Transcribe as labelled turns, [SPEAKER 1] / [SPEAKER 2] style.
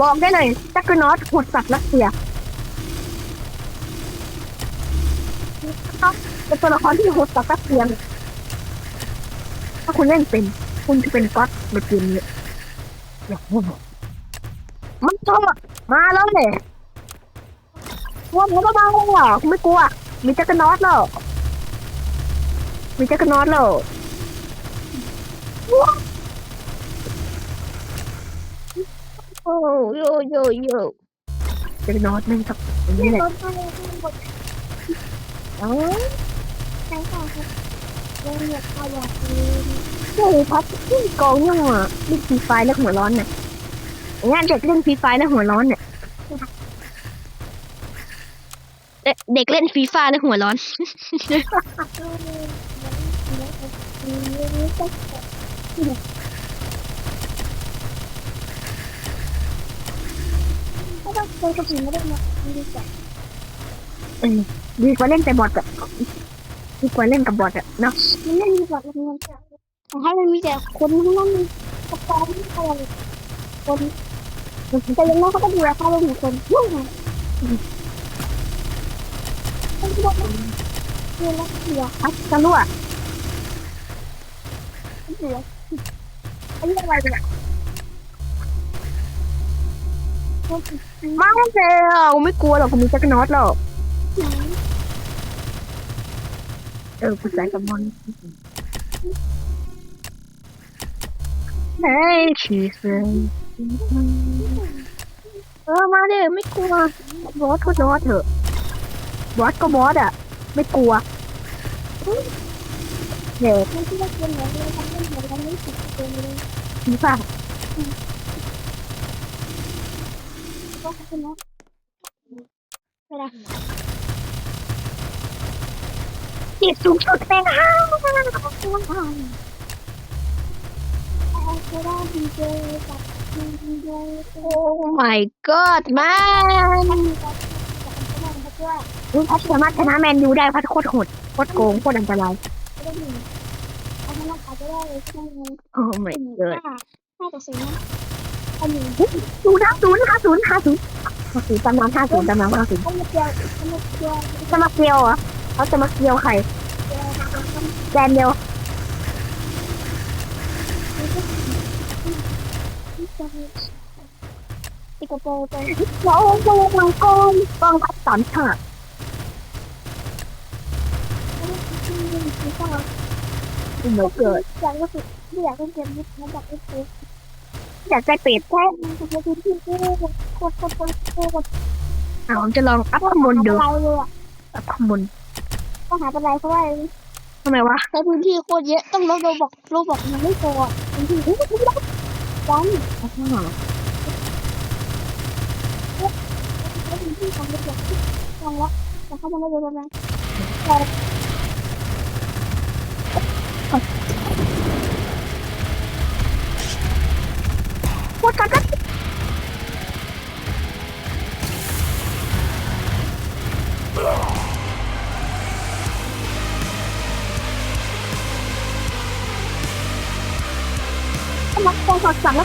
[SPEAKER 1] บอกได้เลยจักรนอตหดสัตว์รัสเซียเป็นตัวละครที่โหดสัตว์รัสเซียถ้าคุณเล่นเป็น คุณจะเป็นก๊อตในเกมนี้อย่าพูดมันชอบมาแล้วเนี่ยว่าผมก็มาแล้วอะคุณไม่กลัว มีจักรนอตแล้วมีจักรนอตแล้วว้าว โอ้โยโยโยจักรนอตนั่งกับอย่างนี้แหละเอ้ย
[SPEAKER 2] ใช่ค่ะครับเรื่องเด็กเขาอยากกิน
[SPEAKER 1] โอ้ยพัดที่กองยังอะเล่นฟรีไฟแล้วหัวร้อนเนี่ยงานเด็กเล่นฟรีไฟแล้วหัวร้อนเนี่ยเอ๊ะเด็กเล่นฟรีไฟแล้วหัวร้อน
[SPEAKER 2] ไม่ต้องเคยกั บผีไม่ได้มาดีกว่า
[SPEAKER 1] ดีกว่าเล่นแต่บอทอะดีกว่าเล่นกับบอทอะเนาะ
[SPEAKER 2] มันไม่ดีกว่าเงินแต่ให้มันมีแต่คนทั้งนั้นกระป๋องอะไรคนแต่ยังน้อยเขาก็ดูแลเขาเป็นคนยุ่งนะต้องบอกว่าเงินแล้วเสีย
[SPEAKER 1] อัสกาลัว
[SPEAKER 2] เสียอันนี้อะไรเนี่ย
[SPEAKER 1] มาแล้วไม่กลัวหรอกกูมีจักรนอตหรอกเออกูใส่กับมอนเฮ้ยชีสเออมาดิไม่กลัวบอสก็บอสเถอะบอสก็บอสอะไม่กลัวเด็ก
[SPEAKER 2] ไม่ใช่ว่าเงินเหลือเลยทำให้เหลือกันไม่สิบเปอร์เซ็นต์เลย
[SPEAKER 1] นี่ป่ะ
[SPEAKER 2] ก็คือนะเว
[SPEAKER 1] เด็กสูงสุดเป็นห้า
[SPEAKER 2] ช่วงทางเอาได้ดีเจกับดีเจ
[SPEAKER 1] โอ้ my god มันอุ๊ยพัดสามารถชนะแมนยูได้พัดโคตรโหดโคตรโกงโคตรอันตรายโอ้ my god
[SPEAKER 2] ห้าต่อศูนย์นะอันนี้
[SPEAKER 1] ศูนย์ห้าศูนย์ห้าศูนย์ห้าศูนย์ห้าศูนย์จำนำห้าศูนย์จำนำห้าศูนย์
[SPEAKER 2] อันนี้เดียวอันนี้เดียว
[SPEAKER 1] จะมาเกียวเหรอเขาจะมาเกียวใครแดนเดียว
[SPEAKER 2] ติกระโปรงไป
[SPEAKER 1] โอ้โหมังกรกองทัพสามชา
[SPEAKER 2] ก็
[SPEAKER 1] เหมือนเกิด
[SPEAKER 2] อยากก็คือไม่อยากเล่นเกมนี้นะอยากเล่นเกม
[SPEAKER 1] อยากได้เป็ด
[SPEAKER 2] แค่จะไปพื้นที่ที่โคตรโคตรโคตรโคตร
[SPEAKER 1] อะผมจะลองอัพข้างบนดู
[SPEAKER 2] อั
[SPEAKER 1] พข้างบน
[SPEAKER 2] ต้องหาอะไรเพราะว่า
[SPEAKER 1] ทำไมวะ
[SPEAKER 2] ใช้พื้นที่โคตรเยอะ ต้องลบโรบอกโรบอกมันไม่พอพื้นที่ดัน
[SPEAKER 1] อัพข้างหลัง
[SPEAKER 2] ใช้พื้นที่ของเด็กๆฟังแล้วแต่เขาไม่ได้เลยนะ
[SPEAKER 1] มาคอสั่งแล้ว